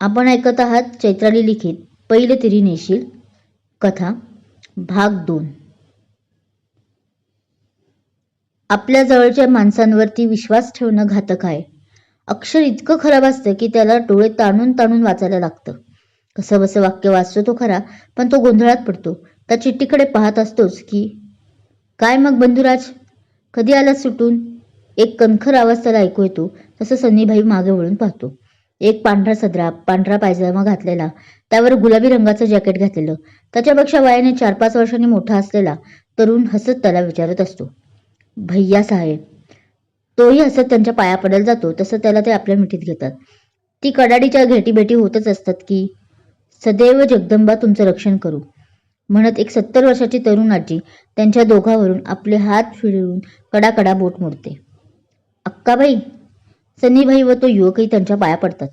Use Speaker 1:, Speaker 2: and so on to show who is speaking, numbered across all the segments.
Speaker 1: आपण ऐकत आहात चैत्राली लिखित पहिले तिरी नेशील कथा भाग दोन. आपल्या जवळच्या माणसांवरती विश्वास ठेवणं घातक आहे. अक्षर इतकं खराब असतं की त्याला डोळे ताणून ताणून वाचायला लागतं. कसं बसं वाक्य वाचतो तो खरा पण तो गोंधळात पडतो. त्या चिठ्ठीकडे पाहत असतोच की काय मग बंधुराज? कधी आला सुटून? एक कणखर आवाज त्याला ऐकू येतो. तसं सन्नीभाई मागे वळून पाहतो. एक पांढरा सदरा पांढरा पायजामा घातलेला. त्यावर गुलाबी रंगाचं जॅकेट घातलेलं. त्याच्यापेक्षा वयाने चार पाच वर्षांनी मोठा असलेला तरुण हसत त्याला विचारत असतो. भैया साहेब तोही हसत त्यांच्या पाया पडायला जातो तसं त्याला ते आपल्या मिठीत घेतात. ती कडाडीच्या घेटीभेटी होतच असतात की सदैव जगदंबा तुमचं रक्षण करू म्हणत एक सत्तर वर्षाची तरुण आजी त्यांच्या दोघावरून आपले हात फिरवून कडाकडा बोट मोडते. अक्काबाई सनीभाई व तो युवकही त्यांच्या पाया पडतात.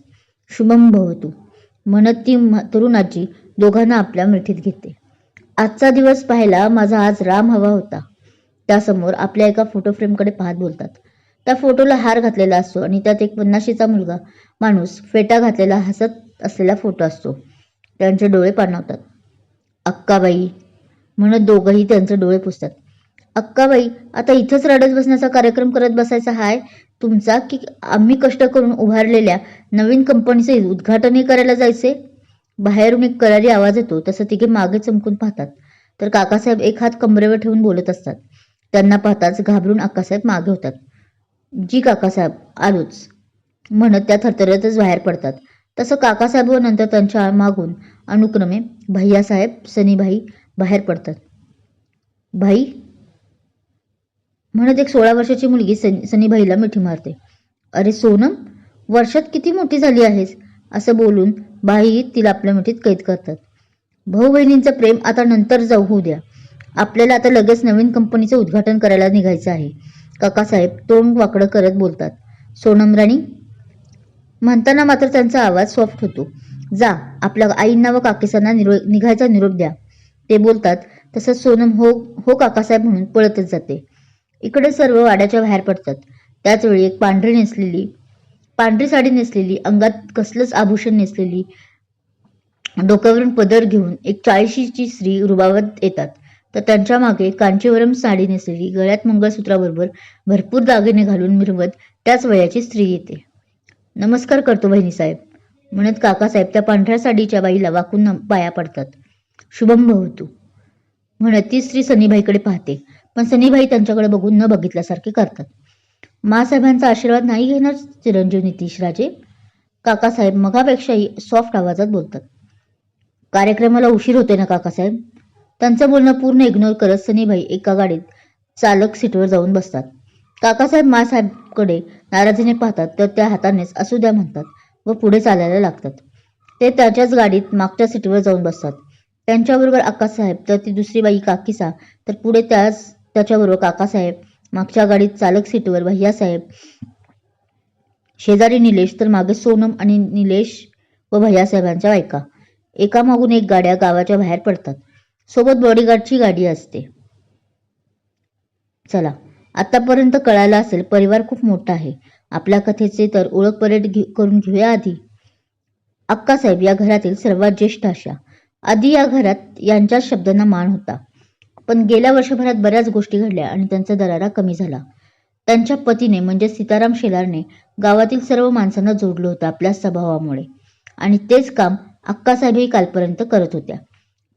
Speaker 1: शुभम भवतू म्हणत ती तरुणाची दोघांना आपल्या मिठीत घेते. आजचा दिवस पाहायला माझा आज राम हवा होता. त्यासमोर आपल्या एका फोटो फ्रेमकडे पाहत बोलतात. त्या फोटोला हार घातलेला असतो आणि त्यात एक पन्नाशीचा मुलगा माणूस फेटा घातलेला हसत असलेला फोटो असतो. त्यांचे डोळे पाणवतात. अक्काबाई. म्हणत दोघंही त्यांचे डोळे पुसतात. अक्काबाई आता इथंच रडत बसण्याचा कार्यक्रम करत बसायचा हाय? तुमचा की आम्ही कष्ट करून उभारलेल्या नवीन कंपनीचे उद्घाटनही करायला जायचे? बाहेरून एक करारी आवाज येतो. तसं तिघे मागे चमकून पाहतात. तर काकासाहेब एक हात कमरेवर ठेवून बोलत असतात. त्यांना पाहताच घाबरून अक्कासाहेब मागे होतात. जी काकासाहेब आलोच. म्हणत त्या थरथरतच बाहेर पडतात. तसं काकासाहेब व नंतर त्यांच्या मागून अनुक्रमे भैयासाहेब सनीभाई बाहेर पडतात. भाई म्हणत एक सोळा वर्षाची मुलगी सनी सनीभाईला मिठी मारते. अरे सोनम वर्षात किती मोठी झाली आहेस? असं बोलून बाई तिला आपल्या मिठीत कैद करतात. भाऊ बहिणींचं प्रेम आता नंतर जाऊ होऊ द्या. आपल्याला आता लगेच नवीन कंपनीचं उद्घाटन करायला निघायचं आहे. काकासाहेब तोंड वाकडं करत बोलतात. सोनम राणी म्हणताना मात्र त्यांचा आवाज सॉफ्ट होतो. जा आपल्या आईंना व काकेसांना निरो निघायचा निरोप द्या. ते बोलतात तसंच सोनम हो हो काकासाहेब म्हणून पळतच जाते. इकडे सर्व वाड्याच्या बाहेर पडतात. त्याचवेळी एक पांढरी नेसलेली पांढरी साडी नेसलेली अंगात कसलंच आभूषण नेसलेली डोक्यावरून पदर घेऊन एक चाळीशीची स्त्री रुबावत येतात. तर त्यांच्या मागे कांचीवरम साडी नेसलेली गळ्यात मंगळसूत्राबरोबर भरपूर दागिने घालून मिरवत त्याच वयाची स्त्री येते. नमस्कार करतो बहिणी साहेब. म्हणत काकासाहेब त्या पांढऱ्या साडीच्या बाईला वाकून पाया पडतात. शुभम भवतू. म्हणत ती स्त्री सनीबाईकडे पाहते. पण सनीबाई त्यांच्याकडे बघून न बघितल्यासारखे करतात. मासाहेबांचा आशीर्वाद नाही घेणार चिरंजीव नितीश राजे. काकासाहेब मगापेक्षाही सॉफ्ट आवाजात बोलतात. कार्यक्रमाला उशीर होते ना काकासाहेब त्यांचं बोलणं पूर्ण इग्नोर करत सनीबाई एका गाडीत चालक सीटवर जाऊन बसतात. काकासाहेब मासाहेबकडे नाराजीने पाहतात तर त्या हातानेच असू द्या म्हणतात व पुढे चालायला लागतात. ते त्याच्याच गाडीत मागच्या सीटवर जाऊन बसतात. त्यांच्याबरोबर अक्कासाहेब तर ती दुसरी बाई काकीसा तर पुढे त्याच त्याच्याबरोबर काकासाहेब मागच्या गाडीत चालक सीटवर भैयासाहेब. शेजारी निलेश तर मागे सोनम आणि निलेश व भैयासाहेबांच्या बायका. एकामागून एक गाड्या गावाच्या बाहेर पडतात. सोबत बॉडीगार्डची गाडी असते. चला आतापर्यंत कळायला असेल परिवार खूप मोठा आहे. आपल्या कथेचे तर ओळख परेड करून घेऊया आधी. अक्कासाहेब या घरातील सर्वात ज्येष्ठ अशा. आधी या घरात यांच्याच शब्दांना मान होता. पण गेल्या वर्षभरात बऱ्याच गोष्टी घडल्या आणि त्यांचा दरारा कमी झाला. त्यांच्या पतीने म्हणजे सीताराम शेलारने गावातील सर्व माणसांना जोडलं होतं आपल्या स्वभावामुळे. आणि तेच काम अक्कासाहेबही कालपर्यंत करत होत्या.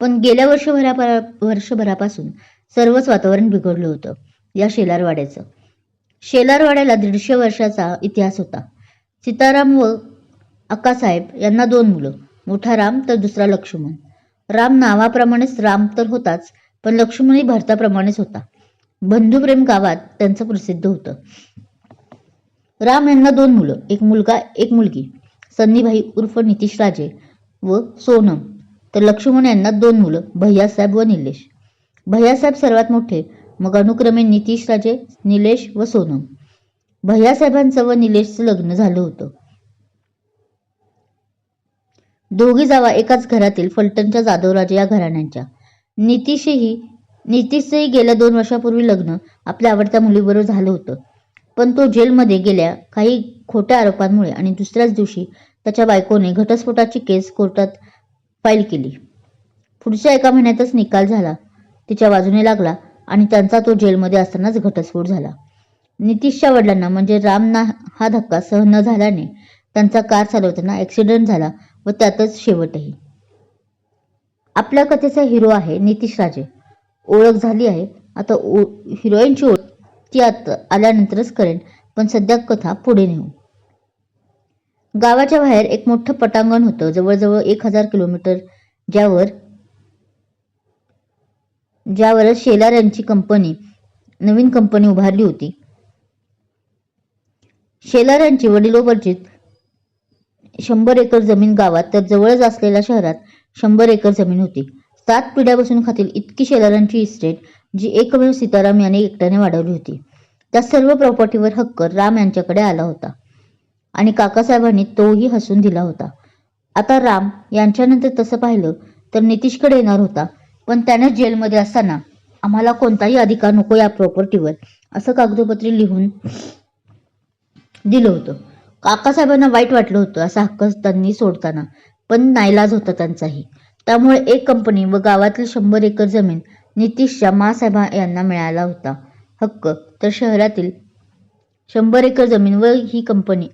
Speaker 1: पण गेल्या वर्षभरा वर्षभरापासून सर्वच वातावरण बिघडलं होतं या शेलारवाड्याचं. शेलारवाड्याला दीडशे वर्षाचा इतिहास होता. सीताराम व अक्कासाहेब यांना दोन मुलं मोठा राम तर दुसरा लक्ष्मण. राम नावाप्रमाणेच राम तर होताच पण लक्ष्मणही भारताप्रमाणेच होता. बंधुप्रेम गावात त्यांचं प्रसिद्ध होतं. राम यांना दोन मुलं एक मुलगा एक मुलगी. सन्नीभाई उर्फ नितीश राजे व सोनम. तर लक्ष्मण यांना दोन मुलं भैयासाहेब व निलेश. भैयासाहेब सर्वात मोठे मग अनुक्रमे नितीश राजे निलेश व सोनम. भैयासाहेबांचं व निलेशचं लग्न झालं होतं. दोघी जावा एकाच घरातील फलटणच्या जाधवराजे या घराण्यांच्या. नितीशही नितीशचंही गेल्या दोन वर्षापूर्वी लग्न आपल्या आवडत्या मुलीबरोबर झालं होतं. पण तो जेलमध्ये गेल्या काही खोट्या आरोपांमुळे आणि दुसऱ्याच दिवशी त्याच्या बायकोने घटस्फोटाची केस कोर्टात फाईल केली. पुढच्या एका महिन्यातच निकाल झाला. तिच्या बाजूने लागला आणि त्यांचा तो जेलमध्ये असतानाच घटस्फोट झाला. नितीशच्या वडिलांना म्हणजे रामना हा धक्का सहन न झाल्याने त्यांचा कार चालवताना ॲक्सिडेंट झाला व त्यातच शेवटही. आपल्या कथेचा हिरो आहे नितीश राजे. ओळख झाली आहे. आता ओ हिरोईनची ओळख. ती आता आल्यानंतरच करेन पण सध्या कथा पुढे नेऊ. गावाच्या बाहेर एक मोठं पटांगण होतं. जवळजवळ एक हजार किलोमीटर ज्यावर ज्यावर शेलार यांची कंपनी नवीन कंपनी उभारली होती. शेलार यांची वडिलोपर्जित शंभर एकर जमीन गावात तर जवळच असलेल्या शहरात शंभर एकर जमीन होती. सात पिढ्यापासून खातील इतकी शेलारांची इस्टेट जी एकमेव सीताराम याने एकट्याने वाढवली होती. त्या सर्व प्रॉपर्टीवर हक्क राम यांच्याकडे आला होता. आणि काकासाहेबांनी तोही हसून दिला होता. आता राम यांच्यानंतर तसं पाहिलं तर नितीशकडे येणार होता. पण त्याने जेलमध्ये असताना आम्हाला कोणताही अधिकार नको या प्रॉपर्टीवर असं कागदोपत्री लिहून दिलं होतं. काकासाहेबांना वाईट वाटलं होतं असा हक्क त्यांनी सोडताना. पण नाईलाज होता त्यांचाही. त्यामुळे एक कंपनी व गावातील शंभर एकर जमीन नितीशच्या मासाहेबा यांना मिळाला होता. हक्क. तर शहरातील शंभर एकर जमीन व ही कंपनी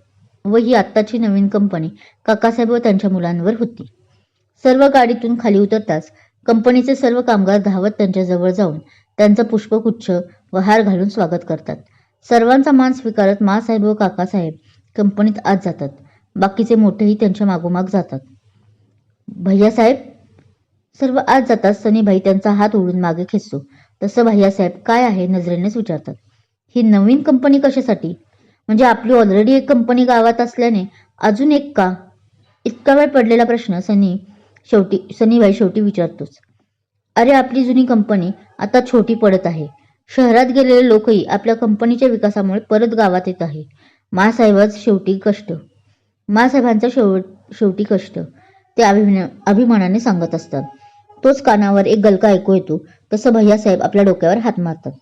Speaker 1: व ही आत्ताची नवीन कंपनी काकासाहेब व त्यांच्या मुलांवर होती. सर्व गाडीतून खाली उतरताच कंपनीचे सर्व कामगार धावत त्यांच्याजवळ जाऊन त्यांचा पुष्पगुच्छ व हार घालून स्वागत करतात. सर्वांचा मान स्वीकारत मासाहेब व काकासाहेब कंपनीत आत जातात. बाकीचे मोठेही त्यांच्या मागोमाग जातात. भैयासाहेब सर्व आत जातात सनीभाई त्यांचा हात ओढून मागे खेचतो. तसं भैयासाहेब काय आहे नजरेनेच विचारतात. ही नवीन कंपनी कशासाठी? म्हणजे आपली ऑलरेडी एक कंपनी गावात असल्याने अजून एक का? इतका वेळ पडलेला प्रश्न सनी शेवटी सनीबाई शेवटी विचारतोच. अरे आपली जुनी कंपनी आता छोटी पडत आहे. शहरात गेलेले लोकही आपल्या कंपनीच्या विकासामुळे परत गावात येत आहे. मासाहेबच शेवटी कष्ट. मासाहेबांचा शेवट शेवटी कष्ट. ते अभिमान अभिमानाने सांगत असतात. तोच कानावर एक गलका ऐकू येतो. तसं भैयासाहेब आपल्या डोक्यावर हात मारतात.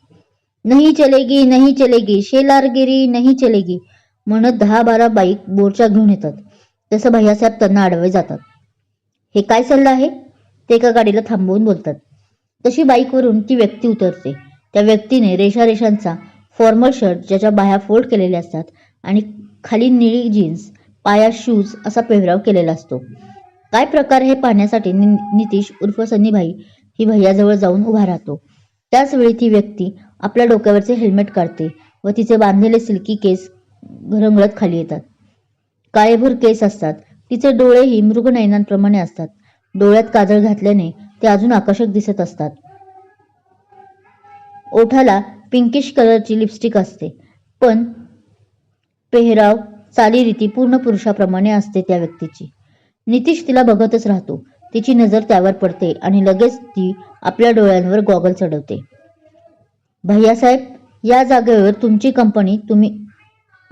Speaker 1: नाही चलेगी नाही चलेगी शेलारगिरी नाही चलेगी म्हणत दहा बारा बाईक बोरच्या घेऊन येतात. तसं भैयासाहेब त्यांना आडवे जातात. हे काय सल्ला आहे? ते एका गाडीला थांबवून बोलतात. तशी बाईकवरून ती व्यक्ती उतरते. त्या व्यक्तीने रेषा रेषांचा फॉर्मल शर्ट ज्याच्या बाह्या फोल्ड केलेल्या असतात आणि खाली निळी जीन्स पाया शूज असा पेहराव केलेला असतो. काय प्रकार हे पाहण्यासाठी नि- नितीश उर्फ सनीभाई ही भैयाजवळ जाऊन उभा राहतो. त्याचवेळी ती व्यक्ती आपल्या डोक्यावरचे हेल्मेट काढते व तिचे बांधलेले सिल्की केस घरंगळत खाली येतात. काळेभूर केस असतात. तिचे डोळेही मृगनयनांप्रमाणे असतात. डोळ्यात काजळ घातल्याने ते अजून आकर्षक दिसत असतात. ओठाला पिंकिश कलरची लिपस्टिक असते. पण पेहराव चालीरीती पूर्ण पुरुषाप्रमाणे असते त्या व्यक्तीची. नितीश तिला बघतच राहतो. तिची नजर त्यावर पडते आणि लगेच ती आपल्या डोळ्यांवर गॉगल चढवते. भैयासाहेब या जागेवर तुमची कंपनी तुम्ही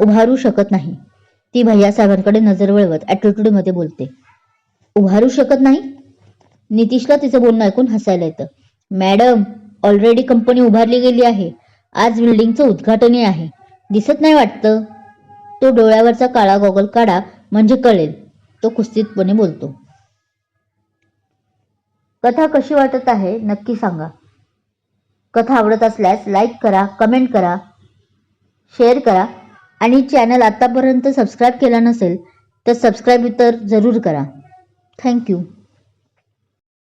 Speaker 1: उभारू शकत नाही. ती भैयासाहेबांकडे नजर वळवत ॲटिट्यूडमध्ये बोलते. उभारू शकत नाही? नितीशला तिचं बोलणं ऐकून हसायला येतं. मॅडम ऑलरेडी कंपनी उभारली गेली आहे. आज बिल्डिंगचं उद्घाटनही आहे. दिसत नाही वाटतं? तो डोळ्यावरचा काळा गॉगल काढा म्हणजे कळेल. तो कुस्तीतपणे बोलतो. कथा कशी वाटत आहे नक्की सांगा. कथा आवडत असल्यास लाईक करा कमेंट करा शेअर करा आणि चॅनल आतापर्यंत सबस्क्राईब केला नसेल तर सबस्क्राईब तर जरूर करा. थँक्यू